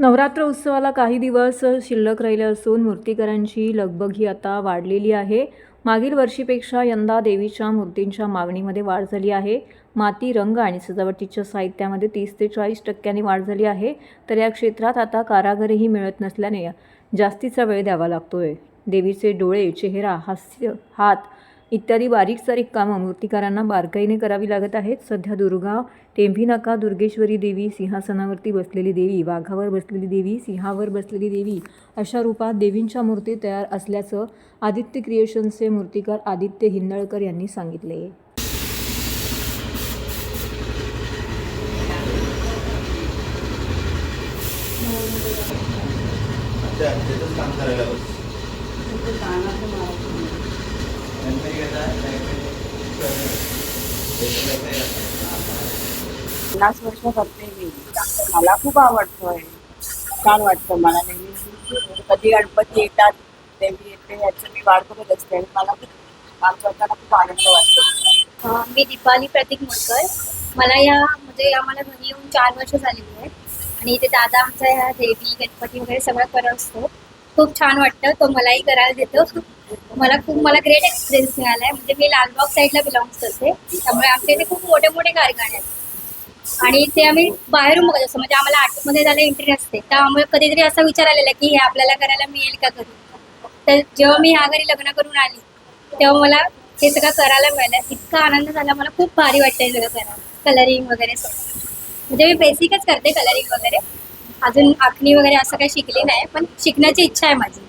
नवरात्र उत्सवाला काही दिवस शिल्लक राहिले असून मूर्तिकरांची लगबग ही आता वाढलेली आहे. मागील वर्षीपेक्षा यंदा देवीच्या मूर्तींच्या मागणीमध्ये वाढ झाली आहे. माती रंग आणि सजावटीच्या साहित्यामध्ये तीस ते चाळीस टक्क्यांनी वाढ झाली आहे. तर या क्षेत्रात आता कारागरही मिळत नसल्याने जास्तीचा वेळ द्यावा लागतोय. देवीचे डोळे चेहरा हास्य हात इत्यादी बारीक सारीक कामं मूर्तिकारांना बारकाईने करावी लागत आहेत. सध्या दुर्गा टेंभी नका दुर्गेश्वरी देवी सिंहासनावरती बसलेली देवी वाघावर बसलेली देवी सिंहावर बसलेली देवी अशा रूपात देवींच्या मूर्ती तयार असल्याचं आदित्य क्रिएशन्सचे मूर्तिकार आदित्य हिंदळकर यांनी सांगितले. काम करायला बस पन्नास वर्ष करते मी. मला खूप आवडतोय. छान वाटतं मला नेहमी. कधी गणपती येतात देवी येते याचं मी वाढ करत असते आणि मला खूप काम करताना खूप आनंद वाटतो. मी दीपाली प्रतीक मोडकर मला या म्हणजे आम्हाला घरी येऊन चार वर्ष झालेली आहेत. आणि इथे दादा आमचा ह्या देवी गणपती वगैरे सगळं करत असतो. खूप छान वाटतं. तो मलाही करायला देतो. मला खूप मला ग्रेट एक्सपिरियन्स मिळाला आहे म्हणजे मी लालबाग साईडला बिलॉंग करते. त्यामुळे आमच्या इथे खूप मोठे मोठे कारखाने आहेत. आणि ते आम्ही बाहेरून बघत असतो. म्हणजे आम्हाला आतमध्ये जायला एंट्री असते त्यामुळे कधीतरी असा विचार आलेला की हे आपल्याला करायला मिळेल का कधी तर जेव्हा मी ह्या घरी लग्न करून आली तेव्हा मला हे सगळं करायला मिळालं. इतका आनंद झाला. मला खूप भारी वाटतं हे सगळं करायला. कलरिंग वगैरे सगळं. म्हणजे मी बेसिकच करते कलरिंग वगैरे. अजून आखणी वगैरे असं काही शिकले नाही पण शिकण्याची इच्छा आहे माझी.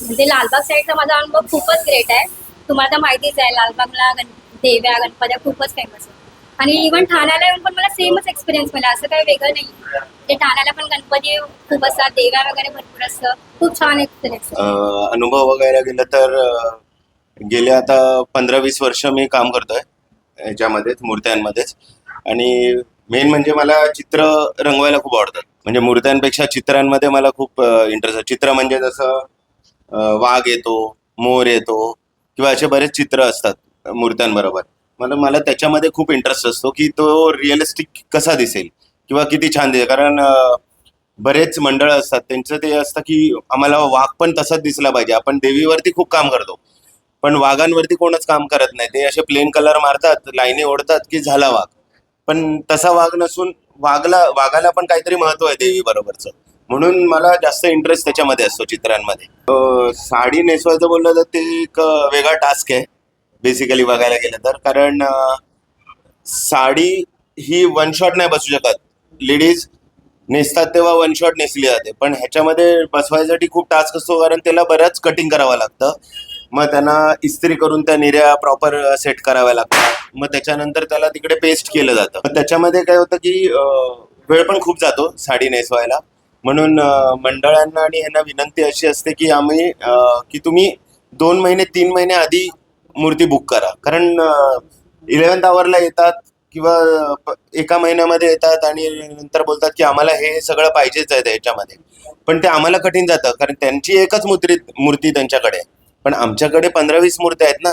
म्हणजे लालबाग साईडचा माझा अनुभव खूपच ग्रेट आहे. तुम्हाला तर माहितीच आहे लालबागला गण देव्या गणपत्या खूपच फेमस आहे आणि इव्हन ठाण्याला येऊन पण मला सेमच एक्सपिरियन्स मिळाला. असं काही वेगळं नाही. म्हणजे ठाण्याला पण गणपती खूप असतात देव्या वगैरे भरपूर असतं. खूप छान एक्सपिरियन्स अनुभव वगैरे गेलं तर गेले आता पंधरा वीस वर्ष मी काम करतोय. याच्यामध्येच मूर्त्यांमध्येच. आणि मेन म्हणजे मला चित्र रंगवायला खूप आवडतात. म्हणजे मूर्त्यांपेक्षा चित्रांमध्ये मला खूप इंटरेस्ट आहे. चित्र म्हणजे जसं वाघ येतो मोर येतो किंवा असे बरेच चित्र असतात मूर्त्यांबरोबर. मला मला त्याच्यामध्ये खूप इंटरेस्ट असतो की तो रिअलिस्टिक कसा दिसेल किंवा किती छान दिसेल. कारण बरेच मंडळ असतात त्यांचं ते असतं की आम्हाला वाघ पण तसाच दिसला पाहिजे. आपण देवीवरती खूप काम करतो. पण वाघांवरती कोणच काम करत नाही. ते असे प्लेन कलर मारतात लाईनी ओढतात की झाला वाघ. पण तसा वाघ नसून वाघला वाघाला पण काहीतरी महत्त्व आहे देवी बरोबरचं म्हणून मला जास्त इंटरेस्ट त्याच्यामध्ये असतो चित्रांमध्ये. साडी नेसवायचं बोललं तर ते एक वेगळा टास्क आहे बेसिकली बघायला गेलं तर. कारण साडी ही वन शॉट नाही बसू शकत. लेडीज नेसतात तेव्हा वन शॉट नेसली जाते. पण ह्याच्यामध्ये बसवायसाठी खूप टास्क असतो कारण त्याला बऱ्याच कटिंग करावं लागतं. मग त्यांना इस्त्री करून त्या निर्या प्रॉपर सेट कराव्या लागतात. मग त्याच्यानंतर त्याला तिकडे पेस्ट केलं जातं. त्याच्यामध्ये काय होतं की वेळ पण खूप जातो साडी नेसवायला. म्हणून मंडळांना आणि ह्यांना विनंती अशी असते की आम्ही की तुम्ही दोन महिने तीन महिने आधी मूर्ती बुक करा. कारण इलेव्हन्थ आवरला येतात किंवा एका महिन्यामध्ये येतात आणि नंतर बोलतात की आम्हाला हे सगळं पाहिजेच आहे त्याच्यामध्ये. पण ते आम्हाला कठीण जातं. कारण त्यांची एकच मुद्रित मूर्ती त्यांच्याकडे आहे. पण आमच्याकडे पंधरा वीस मूर्त्या आहेत ना.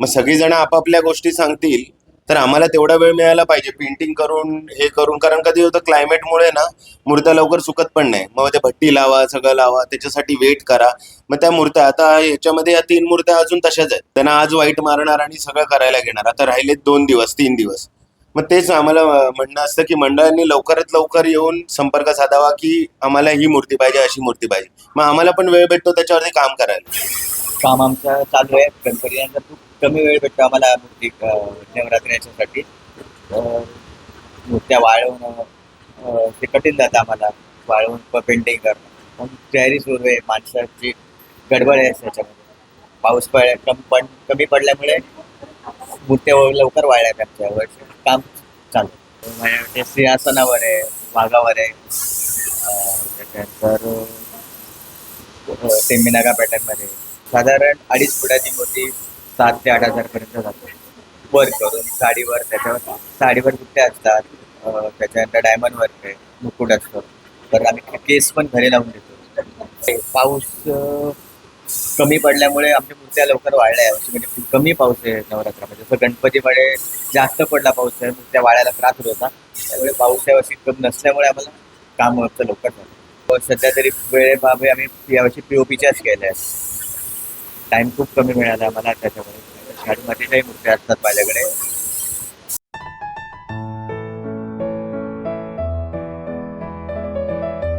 मग सगळीजण आपापल्या गोष्टी सांगतील. तर आम्हाला तेवढा वेळ मिळायला पाहिजे. पेंटिंग करून हे करून. कारण कधी होतं क्लायमेटमुळे ना मूर्त्या लवकर सुकत पण नाही. मग ते भट्टी लावा सगळं लावा त्याच्यासाठी वेट करा. मग त्या मूर्त्या आता याच्यामध्ये या तीन मूर्त्या अजून तशाच आहेत. त्यांना आज वाईट मारणार आणि सगळं करायला घेणार. आता राहिलेत दोन दिवस तीन दिवस. मग तेच आम्हाला म्हणणं असतं की मंडळांनी लवकरात लवकर येऊन संपर्क साधावा की आम्हाला ही मूर्ती पाहिजे अशी मूर्ती पाहिजे. मग आम्हाला पण वेळ भेटतो त्याच्यावरती काम करायला. काम आमचं चालू आहे. गणपती यांचा खूप कमी वेळ भेटतो आम्हाला मूर्ती नवरात्री याच्यासाठी. मूर्त्या वाळवणं ते कठीण जातं आम्हाला. वाळवून पेंटिंग करणं. पण तयारी सुरू आहे. माणसाची गडबड आहे त्याच्यामध्ये. पाऊस पड कम पण कमी पडल्यामुळे मूर्त्या लवकर वाळल्या आमच्या वर्षी काम चालू आहे. सिंहासनावर आहे वाघावर आहे. त्याच्यानंतर अं, पॅटर्नमध्ये. साधारण अडीच फुटाची मूर्ती सात ते आठ हजार पर्यंत वर्क करून साडीवर त्याच्यावर साडीवर कुठे असतात? त्याच्यानंतर डायमंड वर्क आहे मुकुट असतो. तर आम्ही केस पण घरी लावून देतो. पाऊस कमी पडल्यामुळे आमच्या मूर्त्या लवकर वाढल्या यावर्षी म्हणजे, म्हणजे खूप कमी पाऊस आहे नवरात्रामध्ये. जसं गणपतीमध्ये जास्त पडला पाऊस आहे मूर्त्या वाढायला त्रास होत होता. त्यामुळे पाऊस यावर्षी कमी नसल्यामुळे आम्हाला काम आमचं लवकर झालं. सध्या तरी वेळेबाबी आम्ही यावर्षी पी ओ पीच्याच केल्या आहेत टाईम खूप कमी मिळाला मला त्याच्यामुळे. शाडूमातीच्याही मूर्त्या असतात माझ्याकडे.